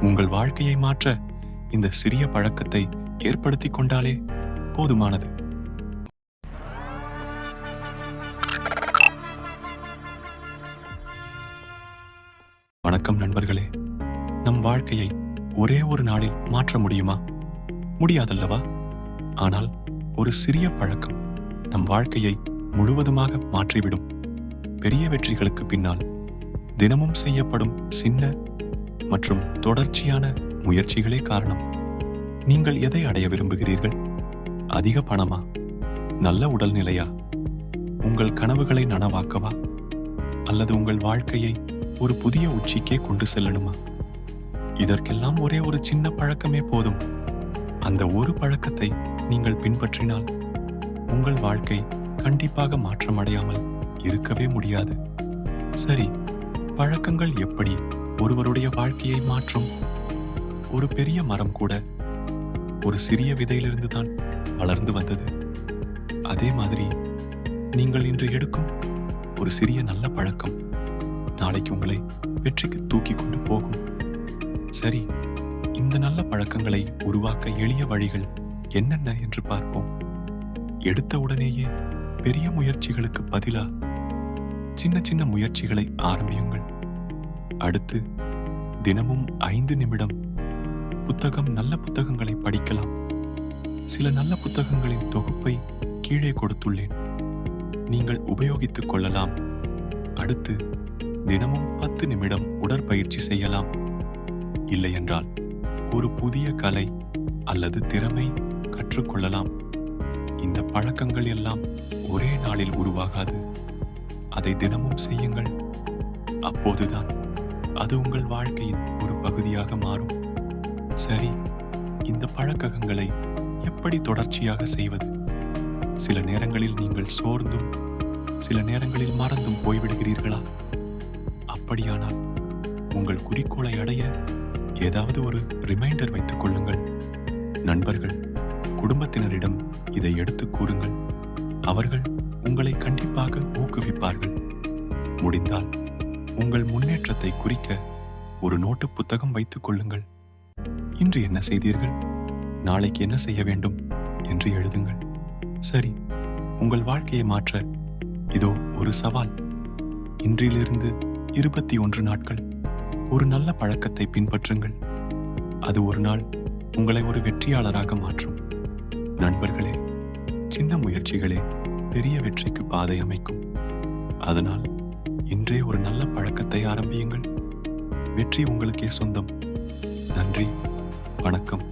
உங்கள் வாழ்க்கையை மாற்ற இந்த சிறிய பழக்கத்தை ஏற்படுத்திக் கொண்டாலே போதுமானது. வணக்கம் நண்பர்களே. நம் வாழ்க்கையை ஒரே ஒரு நாளில் மாற்ற முடியுமா? முடியாதல்லவா? ஆனால் ஒரு சிறிய பழக்கம் நம் வாழ்க்கையை முழுவதுமாக மாற்றிவிடும். பெரிய வெற்றிகளுக்கு பின்னால் தினமும் செய்யப்படும் சின்ன மற்றும் தொடர்ச்சியான முயற்சிகளே காரணம். நீங்கள் எதை அடைய விரும்புகிறீர்கள்? அதிக பணமா? நல்ல உடல்நிலையா? உங்கள் கனவுகளை நனவாக்கவா? அல்லது உங்கள் வாழ்க்கையை ஒரு புதிய உச்சிக்கே கொண்டு செல்லணுமா? இதற்கெல்லாம் ஒரே ஒரு சின்ன பழக்கமே போதும். அந்த ஒரு பழக்கத்தை நீங்கள் பின்பற்றினால் உங்கள் வாழ்க்கை கண்டிப்பாக மாற்றமடையாமல் இருக்கவே முடியாது. சரி பழக்கங்கள் எப்படி? ஒருவருடைய வாழ்க்கையை மாற்றும். ஒரு பெரிய மரம் கூட ஒரு சிறிய விதையிலிருந்து தான் வளர்ந்து வந்தது. அதே மாதிரி நீங்கள் இன்று எடுக்கும் ஒரு சிறிய நல்ல பழக்கம் நாளைக்கு உங்களை வெற்றிக்கு தூக்கி கொண்டு போகும். சரி இந்த நல்ல பழக்கங்களை உருவாக்க எளிய வழிகள் என்னென்ன என்று பார்ப்போம். எடுத்த உடனேயே பெரிய முயற்சிகளுக்கு பதிலா சின்ன சின்ன முயற்சிகளை ஆரம்பியுங்கள். அடுத்து தினமும் ஐந்து நிமிடம் புத்தகம் நல்ல புத்தகங்களை படிக்கலாம். சில நல்ல புத்தகங்களின் தொகுப்பை கீழே கொடுத்துள்ளேன். நீங்கள் உபயோகித்துக் கொள்ளலாம். அடுத்து தினமும் பத்து நிமிடம் உடற்பயிற்சி செய்யலாம். இல்லையென்றால் ஒரு புதிய கலை அல்லது திறமை கற்றுக்கொள்ளலாம். இந்த பழக்கங்கள் எல்லாம் ஒரே நாளில் உருவாகாது. அதை தினமும் செய்யுங்கள். அப்போதுதான் அது உங்கள் வாழ்க்கையின் ஒரு பகுதியாக மாறும். சரி இந்த பழக்கங்களை எப்படி தொடர்ச்சியாக செய்வது? சில நேரங்களில் நீங்கள் சோர்ந்தும் சில நேரங்களில் மறந்தும் போய்விடுகிறீர்களா? அப்படியானால் உங்கள் குறிக்கோளை அடைய ஏதாவது ஒரு ரிமைண்டர் வைத்துக் கொள்ளுங்கள். நண்பர்கள் குடும்பத்தினரிடம் இதை எடுத்துக் கூறுங்கள். அவர்கள் உங்களை கண்டிப்பாக ஊக்குவிப்பார்கள். முடிந்தால் உங்கள் முன்னேற்றத்தை குறிக்க ஒரு நோட்டு புத்தகம் வைத்துக் கொள்ளுங்கள். இன்று என்ன செய்தீர்கள்? நாளைக்கு என்ன செய்ய வேண்டும்? என்று எழுதுங்கள். சரி உங்கள் வாழ்க்கையை மாற்ற இதோ ஒரு சவால். இன்றிலிருந்து இருபத்தி ஒன்று நாட்கள். ஒரு நல்ல பழக்கத்தை பின்பற்றுங்கள். அது ஒரு நாள் உங்களை ஒரு வெற்றியாளராக மாற்றும். நண்பர்களே சின்ன முயற்சிகளே பெரிய வெற்றிக்கு பாதை அமைக்கும். அதனால் இன்றே ஒரு நல்ல பழக்கத்தை ஆரம்பியுங்கள். வெற்றி உங்களுக்கே சொந்தம். நன்றி. வணக்கம்.